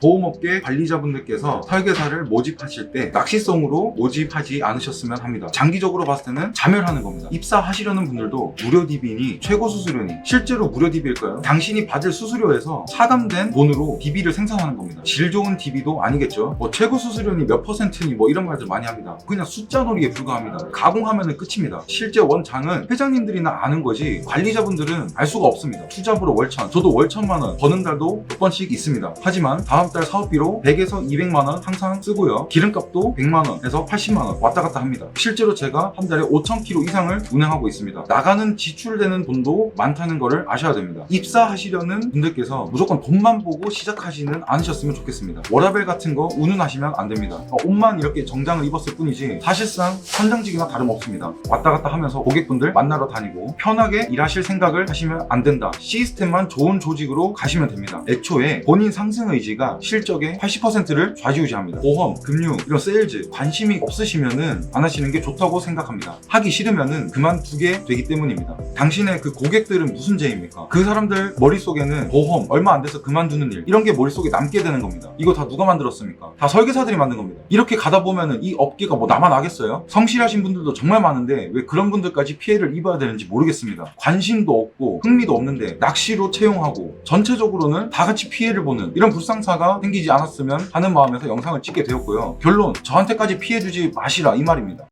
보험업계 관리자분들께서 설계사를 모집하실 때 낚시성으로 모집하지 않으셨으면 합니다. 장기적으로 봤을 때는 자멸하는 겁니다. 입사하시려는 분들도 무료 DB니 최고 수수료니 실제로 무료 DB일까요? 당신이 받을 수수료에서 차감된 돈으로 DB를 생산하는 겁니다. 질 좋은 DB도 아니겠죠. 뭐 최고 수수료니 몇 퍼센트니 뭐 이런 말들 많이 합니다. 그냥 숫자 놀이에 불과합니다. 가공하면 끝입니다. 실제 원장은 회장님들이나 아는 거지 관리자분들은 알 수가 없습니다. 투잡으로 월천, 저도 월천만 원 버는 달도 몇 번씩 있습니다. 하지만 다음 달 사업비로 100에서 200만 원 항상 쓰고요. 기름값도 100만 원에서 80만 원 왔다 갔다 합니다. 실제로 제가 한 달에 5,000km 이상을 운행하고 있습니다. 나가는 지출되는 돈도 많다는 것을 아셔야 됩니다. 입사하시려는 분들께서 무조건 돈만 보고 시작하지는 않으셨으면 좋겠습니다. 워라벨 같은 거 운운하시면 안 됩니다. 어, 옷만 이렇게 정장을 입었을 뿐이지 사실상 현장직이나 다름없습니다. 왔다 갔다 하면서 고객분들 만나러 다니고 편하게 일하실 생각을 하시면 안 된다. 시스템만 좋은 조직으로 가시면 됩니다. 애초에 본인 상승 의지가 실적의 80%를 좌지우지합니다. 보험, 금융, 이런 세일즈 관심이 없으시면은 안 하시는 게 좋다고 생각합니다. 하기 싫으면은 그만두게 되기 때문입니다. 당신의 그 고객들은 무슨 죄입니까? 그 사람들 머릿속에는 보험 얼마 안 돼서 그만두는 일 이런 게 머릿속에 남게 되는 겁니다. 이거 다 누가 만들었습니까? 다 설계사들이 만든 겁니다. 이렇게 가다 보면은 이 업계가 뭐 나만 하겠어요? 성실하신 분들도 정말 많은데 왜 그런 분들까지 피해를 입어야 되는지 모르겠습니다. 관심도 없고 흥미도 없는데 낚시로 채용하고 전체적으로는 다 같이 피해를 보는 이런 불상사 가 생기지 않았으면 하는 마음에서 영상을 찍게 되었고요. 결론 저한테까지 피해 주지 마시라 이 말입니다.